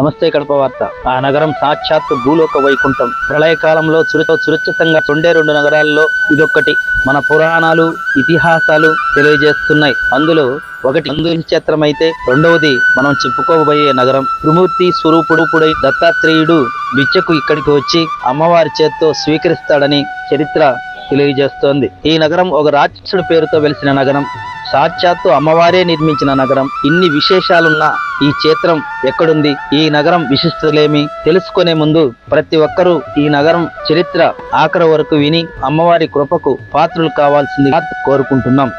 నమస్తే కడప వార్త. ఆ నగరం సాక్షాత్తు భూలోక వైకుంఠం. ప్రళయకాలంలో చురుతో సురక్షితంగా రెండే రెండు నగరాల్లో ఇదొక్కటి. మన పురాణాలు ఇతిహాసాలు తెలియజేస్తున్నాయి. అందులో ఒకటి అందుని క్షేత్రం అయితే రెండవది మనం చెప్పుకోబోయే నగరం. త్రిమూర్తి స్వరూపుడుపుడై దత్తాత్రేయుడు బిచ్చకు ఇక్కడికి వచ్చి అమ్మవారి చేత్తో స్వీకరిస్తాడని చరిత్ర తెలియజేస్తోంది. ఈ నగరం ఒక రాక్షసుడి పేరుతో వెలిసిన నగరం. సాక్షాత్తు అమ్మవారే నిర్మించిన నగరం. ఇన్ని విశేషాలున్న ఈ క్షేత్రం ఎక్కడుంది? ఈ నగరం విశిష్టలేమి? తెలుసుకునే ముందు ప్రతి ఒక్కరూ ఈ నగరం చరిత్ర ఆఖరి వరకు విని అమ్మవారి కృపకు పాత్రలు కావాల్సిందిగా కోరుకుంటున్నాం.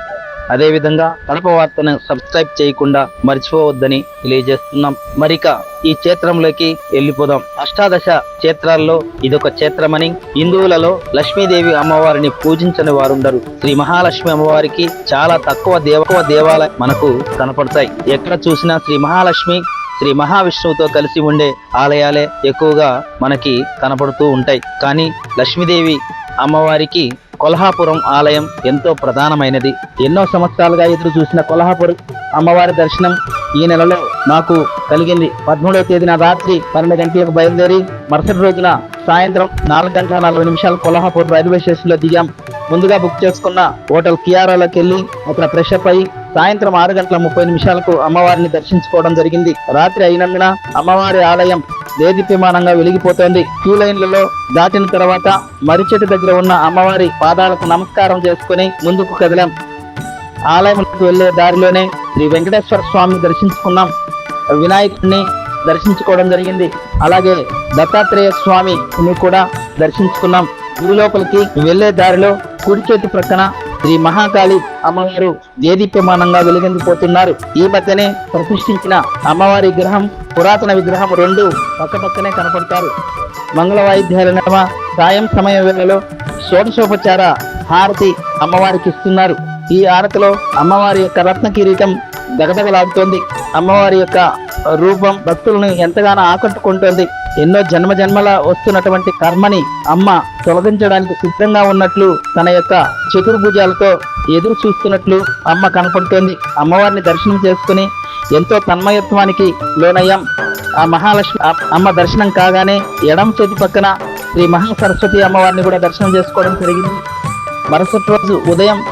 అదేవిధంగా కడప వార్తను సబ్స్క్రైబ్ చేయకుండా మర్చిపోవద్దని తెలియజేస్తున్నాం. మరిక ఈ క్షేత్రంలోకి వెళ్ళిపోదాం. అష్టాదశ క్షేత్రాల్లో ఇదొక క్షేత్రమని హిందువులలో లక్ష్మీదేవి అమ్మవారిని పూజించని వారుండరు. శ్రీ మహాలక్ష్మి అమ్మవారికి చాలా తక్కువ దేవ దేవాలయం మనకు కనపడతాయి. ఎక్కడ చూసినా శ్రీ మహాలక్ష్మి శ్రీ మహావిష్ణువుతో కలిసి ఉండే ఆలయాలే ఎక్కువగా మనకి కనపడుతూ ఉంటాయి. కానీ లక్ష్మీదేవి అమ్మవారికి కొల్హాపురం ఆలయం ఎంతో ప్రధానమైనది. ఎన్నో సంవత్సరాలుగా ఎదురు చూసిన కొల్హాపురం అమ్మవారి దర్శనం ఈ నెలలో నాకు కలిగింది. పదమూడవ తేదీన రాత్రి పన్నెండు గంటలకు బయలుదేరి మరుసటి రోజున సాయంత్రం నాలుగు గంటల నలభై నిమిషాలు కొల్హాపూర్ రైల్వే స్టేషన్లో దిగాం. ముందుగా బుక్ చేసుకున్న హోటల్ కియారాలోకి వెళ్ళి అక్కడ ఫ్రెష్ అప్ అయి సాయంత్రం ఆరు గంటల ముప్పై నిమిషాలకు అమ్మవారిని దర్శించుకోవడం జరిగింది. రాత్రి అయినందున అమ్మవారి ఆలయం దేదీప్యమానంగా వెలిగిపోతోంది. క్యూ లైన్లలో దాటిన తర్వాత మరిచెట్టు దగ్గర ఉన్న అమ్మవారి పాదాలకు నమస్కారం చేసుకుని ముందుకు కదిలాం. ఆలయంకు వెళ్ళే దారిలోనే శ్రీ వెంకటేశ్వర స్వామిని దర్శించుకున్నాం. వినాయకుడిని దర్శించుకోవడం జరిగింది. అలాగే దత్తాత్రేయ స్వామిని కూడా దర్శించుకున్నాం. గుడి లోపలికి వెళ్ళే దారిలో కుడి చేతి ప్రక్కన శ్రీ మహాకాళి అమ్మవారు దేదీప్యమానంగా వెలిగిందిపోతున్నారు ఈ మధ్యనే ప్రతిష్ఠించిన అమ్మవారి విగ్రహం పురాతన విగ్రహం రెండు పక్కపక్కనే కనపడతారు. మంగళ వాయిద్యాల నడమ సాయం సమయ వేళలో షోడశోపచార హారతి అమ్మవారికి ఇస్తున్నారు. ఈ హారతిలో అమ్మవారి యొక్క రత్న కిరీటం దగదగలాడుతోంది. అమ్మవారి యొక్క రూపం భక్తులను ఎంతగానో ఆకట్టుకుంటోంది. ఎన్నో జన్మ జన్మల వస్తున్నటువంటి కర్మని అమ్మ తొలగించడానికి సిద్ధంగా ఉన్నట్లు తన యొక్క చతుర్భుజాలతో ఎదురు చూస్తున్నట్లు అమ్మ కనపడుతోంది. అమ్మవారిని దర్శనం చేసుకుని ఎంతో తన్మయత్వానికి లోనయ్యాం. ఆ మహాలక్ష్మి అమ్మ దర్శనం కాగానే ఎడం చేతి పక్కన శ్రీ మహాసరస్వతి అమ్మవారిని కూడా దర్శనం చేసుకోవడం జరిగింది. మరుసటి రోజు ఉదయం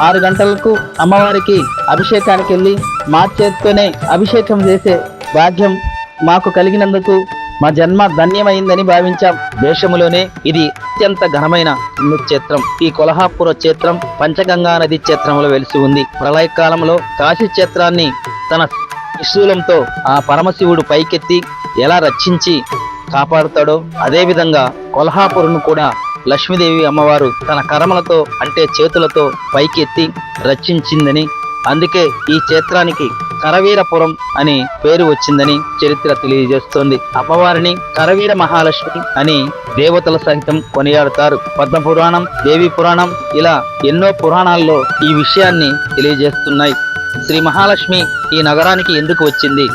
ఆరు గంటలకు అమ్మవారికి అభిషేకానికి వెళ్ళి మా చేతితోనే అభిషేకం చేసే భాగ్యం మాకు కలిగినందుకు మా జన్మ ధన్యమైందని భావించాం. దేశములోనే ఇది అత్యంత ఘనమైన క్షేత్రం ఈ కొల్హాపుర క్షేత్రం పంచగంగా నది క్షేత్రంలో వెలిసి ఉంది. ప్రళయకాలంలో కాశీ క్షేత్రాన్ని తన త్రిశూలంతో ఆ పరమశివుడు పైకెత్తి ఎలా రక్షించి కాపాడుతాడో అదేవిధంగా కొల్హాపురును కూడా లక్ష్మీదేవి అమ్మవారు తన కరమలతో అంటే చేతులతో పైకెత్తి రక్షించిందని అందుకే ఈ క్షేత్రానికి కరవీరపురం అని పేరు వచ్చిందని చరిత్ర తెలియజేస్తోంది. అమ్మవారిని కరవీర మహాలక్ష్మి అని దేవతల సహితం కొనియాడుతారు. పద్మ పురాణం దేవి పురాణం ఇలా ఎన్నో పురాణాల్లో ఈ విషయాన్ని తెలియజేస్తున్నాయి. శ్రీ మహాలక్ష్మి ఈ నగరానికి ఎందుకు వచ్చింది?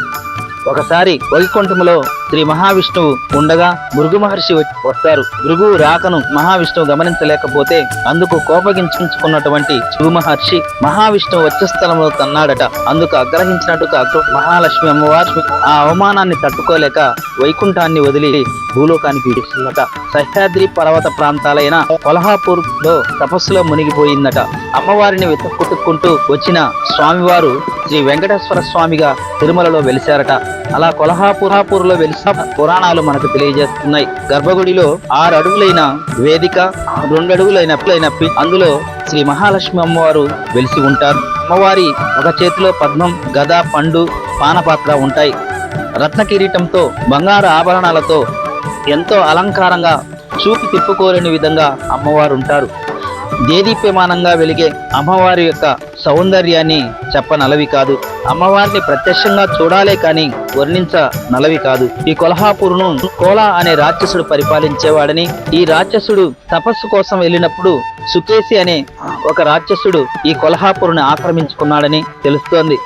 ఒకసారి వైకుంఠములో శ్రీ మహావిష్ణువు ఉండగా భృగు మహర్షి వస్తారు. భృగు రాకను మహావిష్ణువు గమనించలేకపోతే అందుకు కోపగించుకున్నటువంటి శివ మహర్షి మహావిష్ణువు వచ్చే స్థలంలో తన్నాడట. అందుకు అగ్రహించినట్టుగా అగ్ర మహాలక్ష్మి అమ్మవారు ఆ అవమానాన్ని తట్టుకోలేక వైకుంఠాన్ని వదిలి భూలోకానికి విడిచిందట సహ్యాద్రి పర్వత ప్రాంతాలైన కొల్హాపూర్లో తపస్సులో మునిగిపోయిందట. అమ్మవారిని వెతుక్కుంటూ వచ్చిన స్వామివారు శ్రీ వెంకటేశ్వర స్వామిగా తిరుమలలో వెలిశారట. అలా కొలహాపురాపూర్లో వెలిసిన పురాణాలు మనకు తెలియజేస్తున్నాయి. గర్భగుడిలో ఆరు అడుగులైన వేదిక రెండు అడుగులైన అందులో శ్రీ మహాలక్ష్మి అమ్మవారు వెలిసి ఉంటారు. అమ్మవారి ఒక చేతిలో పద్మం గద పండు పానపాత్ర ఉంటాయి. రత్న కిరీటంతో బంగారు ఆభరణాలతో ఎంతో అలంకారంగా చూపి తిప్పుకోలేని విధంగా అమ్మవారు ఉంటారు. దేదీప్యమానంగా వెలిగే అమ్మవారి యొక్క సౌందర్యాన్ని చెప్పనలవి కాదు. అమ్మవారిని ప్రత్యక్షంగా చూడాలే కాని వర్ణించ నలవి కాదు. ఈ కొల్హాపూర్ను కోలా అనే రాక్షసుడు పరిపాలించేవాడని ఈ రాక్షసుడు తపస్సు కోసం వెళ్ళినప్పుడు సుకేసి అనే ఒక రాక్షసుడు ఈ కొల్హాపూర్ని ఆక్రమించుకున్నాడని తెలుస్తోంది.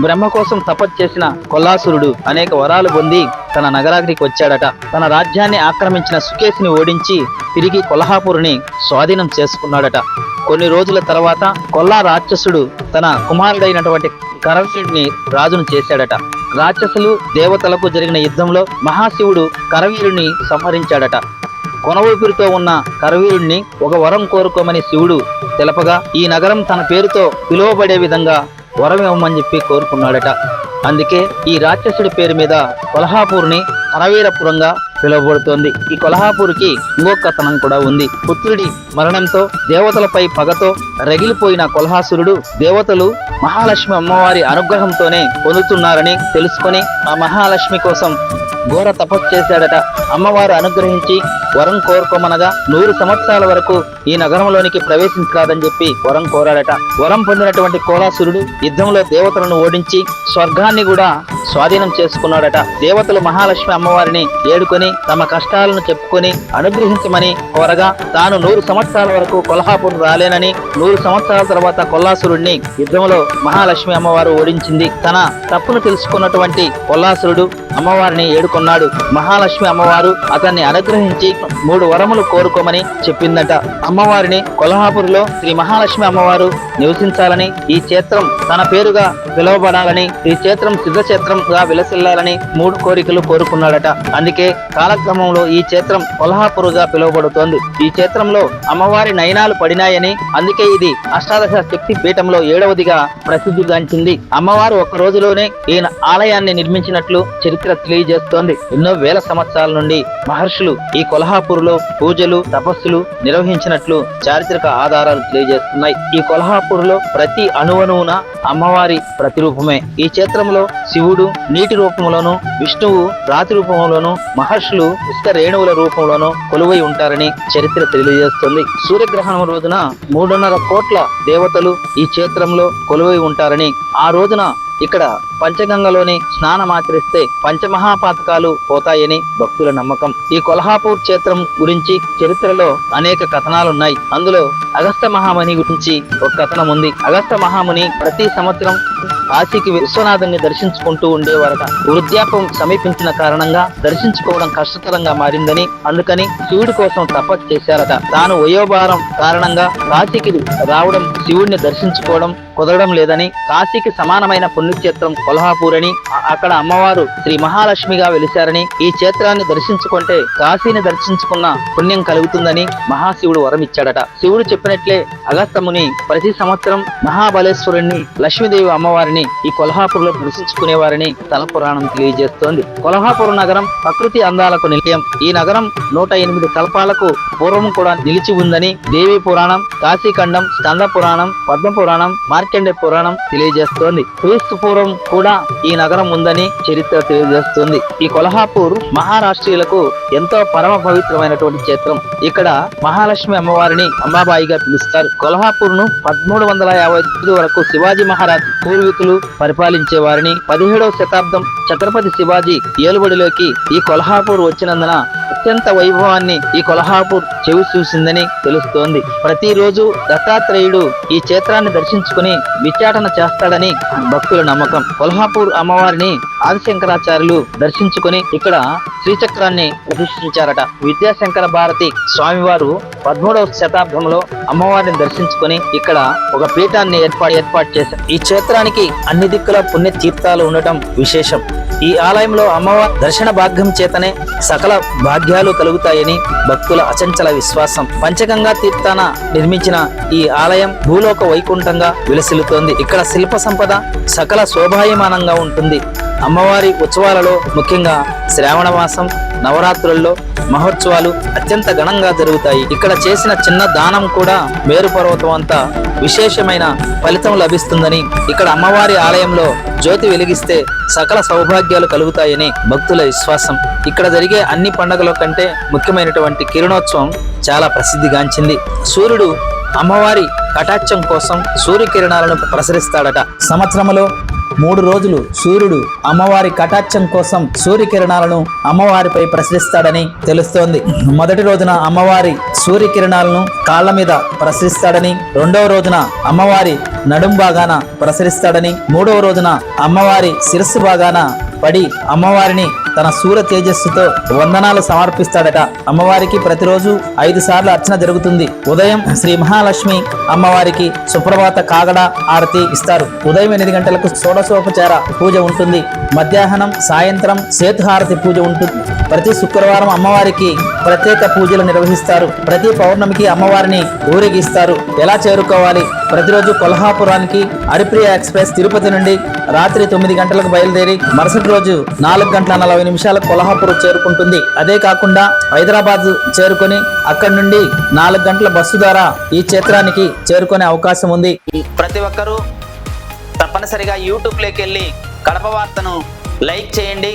బ్రహ్మ కోసం తపస్సు చేసిన కొల్లాసురుడు అనేక వరాలు పొంది తన నగరానికి వచ్చాడట. తన రాజ్యాన్ని ఆక్రమించిన సుకేసిని ఓడించి తిరిగి కొల్హాపూర్ని స్వాధీనం చేసుకున్నాడట. కొన్ని రోజుల తర్వాత కొల్లా రాక్షసుడు తన కుమారుడైనటువంటి కరవీడిని రాజును చేశాడట. రాక్షసులు దేవతలకు జరిగిన యుద్ధంలో మహాశివుడు కరవీరుని సంహరించాడట. కొనవూపిరితో ఉన్న కరవీరుణ్ణి ఒక వరం కోరుకోమని శివుడు తెలపగా ఈ నగరం తన పేరుతో పిలువబడే విధంగా వరం ఇవ్వమని చెప్పి కోరుకున్నాడట. అందుకే ఈ రాక్షసుడి పేరు మీద కొల్హాపూర్ని అరవీరపురంగా పిలువబడుతోంది. ఈ కొల్హాపూర్కి ఇంకొక కథనం కూడా ఉంది. పుత్రుడి మరణంతో దేవతలపై పగతో రగిలిపోయిన కొల్హాసురుడు దేవతలు మహాలక్ష్మి అమ్మవారి అనుగ్రహంతోనే పొందుతున్నారని తెలుసుకొని ఆ మహాలక్ష్మి కోసం ఘోర తపస్సు చేశాడట. అమ్మవారు అనుగ్రహించి వరం కోరుకోమనగా నూరు సంవత్సరాల వరకు ఈ నగరంలోనికి ప్రవేశించరాదని చెప్పి వరం కోరాడట. వరం పొందినటువంటి కోలాసురుడు యుద్ధంలో దేవతలను ఓడించి స్వర్గాన్ని కూడా స్వాధీనం చేసుకున్నాడట. దేవతలు మహాలక్ష్మి అమ్మవారిని ఏడుకొని తమ కష్టాలను చెప్పుకొని అనుగ్రహించమని కోరగా తాను నూరు సంవత్సరాల వరకు కొల్హాపూర్ రాలేనని నూరు సంవత్సరాల తర్వాత కొల్లాసురుడిని యుద్ధంలో మహాలక్ష్మి అమ్మవారు ఓడించింది. తన తప్పును తెలుసుకున్నటువంటి కొల్లాసురుడు అమ్మవారిని ఏడుకొన్నాడు. మహాలక్ష్మి అమ్మవారు అతన్ని అనుగ్రహించి మూడు వరములు కోరుకోమని చెప్పిందట. అమ్మవారిని కొల్హాపూర్లో శ్రీ మహాలక్ష్మి అమ్మవారు నివసించాలని ఈ క్షేత్రం తన పేరుగా పిలువబడాలని ఈ క్షేత్రం సిద్ధక్షేత్రంగా విలసిల్లాలని మూడు కోరికలు కోరుకున్నాడట. అందుకే కాలక్రమంలో ఈ క్షేత్రం కొల్హాపూర్గా పిలువబడుతోంది. ఈ క్షేత్రంలో అమ్మవారి నయనాలు పడినాయని అందుకే ఇది అష్టాదశ శక్తి పీఠంలో ఏడవదిగా ప్రసిద్ధిగాంచింది అమ్మవారు ఒక్క రోజులోనే ఈ ఆలయాన్ని నిర్మించినట్లు చరిత్ర తెలియజేస్తోంది. ఎన్నో వేల సంవత్సరాల నుండి మహర్షులు ఈ కొల్హాపూర్లో పూజలు తపస్సులు నిర్వహించినట్లు చారిత్రక ఆధారాలు తెలియజేస్తున్నాయి. ఈ కొల్హాపూర్లో ప్రతి అణువణువున అమ్మవారి ప్రతిరూపమే. ఈ క్షేత్రంలో శివుడు నీటి రూపంలోను విష్ణువు రాతి రూపంలోను మహర్షులు ఇష్ట రేణువుల రూపంలోను కొలువై ఉంటారని చరిత్ర తెలియజేస్తుంది. సూర్యగ్రహణం రోజున మూడున్నర కోట్ల దేవతలు ఈ క్షేత్రంలో కొలువై ఉంటారని ఆ రోజున ఇక్కడ పంచగంగలోని స్నానమాచరిస్తే పంచమహాపాతకాలు పోతాయని భక్తుల నమ్మకం. ఈ కొల్హాపూర్ క్షేత్రం గురించి చరిత్రలో అనేక కథనాలున్నాయి. అందులో అగస్త మహాముని గురించి ఒక కథనం ఉంది అగస్త మహాముని ప్రతి సంవత్సరం కాశీకి విశ్వనాథుని దర్శించుకుంటూ ఉండేవారట. వృద్ధాపం సమీపించిన కారణంగా దర్శించుకోవడం కష్టతరంగా మారిందని అందుకని శివుడి కోసం తపస్సు చేశారట. తాను వయోభారం కారణంగా కాశీకి రావడం శివుడిని దర్శించుకోవడం కుదరడం లేదని కాశీకి సమానమైన పుణ్యక్షేత్రం కొల్హాపూర్ అని అక్కడ అమ్మవారు శ్రీ మహాలక్ష్మిగా వెలిశారని ఈ క్షేత్రాన్ని దర్శించుకుంటే కాశీని దర్శించుకున్న పుణ్యం కలుగుతుందని మహాశివుడు వరం ఇచ్చాడట శివుడు చెప్పినట్లే అగస్తముని ప్రతి సంవత్సరం మహాబలేశ్వరుణ్ణి లక్ష్మీదేవి అమ్మవారిని ఈ కొల్హాపూర్లో దర్శించుకునేవారని తల పురాణం తెలియజేస్తోంది. కొల్హాపూర్ నగరం ప్రకృతి అందాలకు నిలయం. ఈ నగరం నూట ఎనిమిది కల్పాలకు పూర్వం కూడా నిలిచి ఉందని దేవి పురాణం కాశీఖండం స్కంద పురాణం పద్మ పురాణం మార్కండే పురాణం తెలియజేస్తోంది. క్రీస్తు పూర్వం కూడా ఈ నగరం ఉందని చరిత్ర తెలియజేస్తుంది. ఈ కొల్హాపూర్ మహారాష్ట్రీయులకు ఎంతో పరమ పవిత్రమైనటువంటి క్షేత్రం. ఇక్కడ మహాలక్ష్మి అమ్మవారిని అంబాబాయిగా పిలుస్తారు. కొల్హాపూర్ను పదమూడు వందల యాభై వరకు శివాజీ మహారాజ్ పూర్వీకులు పరిపాలించే వారిని పదిహేడవ శతాబ్దం ఛత్రపతి శివాజీ ఏలుబడిలోకి ఈ కొల్హాపూర్ వచ్చినందున అత్యంత వైభవాన్ని ఈ కొల్హాపూర్ చెవి చూసిందని తెలుస్తోంది. ప్రతిరోజు దత్తాత్రేయుడు ఈ క్షేత్రాన్ని దర్శించుకుని విచాటన చేస్తాడని భక్తుల నమ్మకం. కొల్హాపూర్ అమ్మవారిని ఆదిశంకరాచార్యులు దర్శించుకుని ఇక్కడ శ్రీచక్రాన్ని ప్రతిష్ఠించారట. విద్యాశంకర భారతి స్వామివారు పదమూడవ శతాబ్దంలో అమ్మవారిని దర్శించుకుని ఇక్కడ ఒక పీఠాన్ని ఏర్పాటు ఏర్పాటు చేశారు. ఈ క్షేత్రానికి అన్ని దిక్కుల పుణ్య తీర్థాలు ఉండటం విశేషం. ఈ ఆలయంలో అమ్మవారి దర్శన భాగ్యం చేతనే సకల భాగ్యాలు కలుగుతాయని భక్తుల అచంచల విశ్వాసం. పంచగంగా తీర్థాన నిర్మించిన ఈ ఆలయం భూలోక వైకుంఠంగా విలసిల్లుతోంది. ఇక్కడ శిల్ప సంపద సకల శోభాయమానంగా ఉంటుంది. అమ్మవారి ఉత్సవాలలో ముఖ్యంగా శ్రావణ మాసం నవరాత్రుల్లో మహోత్సవాలు అత్యంత ఘనంగా జరుగుతాయి. ఇక్కడ చేసిన చిన్న దానం కూడా మేరు పర్వతం అంతా విశేషమైన ఫలితం లభిస్తుందని ఇక్కడ అమ్మవారి ఆలయంలో జ్యోతి వెలిగిస్తే సకల సౌభాగ్యాలు కలుగుతాయని భక్తుల విశ్వాసం. ఇక్కడ జరిగే అన్ని పండుగల కంటే ముఖ్యమైనటువంటి కిరణోత్సవం చాలా ప్రసిద్ధిగాంచింది. సూర్యుడు అమ్మవారి కటాక్షం కోసం సూర్యకిరణాలను ప్రసరిస్తాడట. సంవత్సరంలో మూడు రోజులు సూర్యుడు అమ్మవారి కటాక్షం కోసం సూర్యకిరణాలను అమ్మవారిపై ప్రసరిస్తాడని తెలుస్తోంది. మొదటి రోజున అమ్మవారి సూర్యకిరణాలను కాళ్ళ మీద ప్రసరిస్తాడని రెండవ రోజున అమ్మవారి నడుం భాగాన ప్రసరిస్తాడని మూడవ రోజున అమ్మవారి శిరస్సు భాగాన పడి అమ్మవారిని తన సూర్య తేజస్సుతో వందనాలు సమర్పిస్తాడట. అమ్మవారికి ప్రతిరోజు ఐదు సార్లు అర్చన జరుగుతుంది. ఉదయం శ్రీ మహాలక్ష్మి అమ్మవారికి సుప్రభాత కాగడ ఆరతి ఇస్తారు. ఉదయం ఎనిమిది గంటలకు షోడశోపచార పూజ ఉంటుంది. మధ్యాహ్నం సాయంత్రం సేతుహారతి పూజ ఉంటుంది. ప్రతి శుక్రవారం అమ్మవారికి ప్రత్యేక పూజలు నిర్వహిస్తారు. ప్రతి పౌర్ణమికి అమ్మవారిని ఊరేగిస్తారు. ఎలా చేరుకోవాలి? ప్రతిరోజు కొల్హాపురానికి అరిప్రియ ఎక్స్ప్రెస్ తిరుపతి నుండి రాత్రి తొమ్మిది గంటలకు బయలుదేరి మరుసటి రోజు నాలుగు గంటల నలభై నిమిషాలకు కొల్హాపూర్ చేరుకుంటుంది. అదే కాకుండా హైదరాబాద్ చేరుకొని అక్కడి నుండి నాలుగు గంటల బస్సు ద్వారా ఈ క్షేత్రానికి చేరుకునే అవకాశం ఉంది. ప్రతి ఒక్కరూ తప్పనిసరిగా యూట్యూబ్లోకి వెళ్ళి కడప వార్తను లైక్ చేయండి.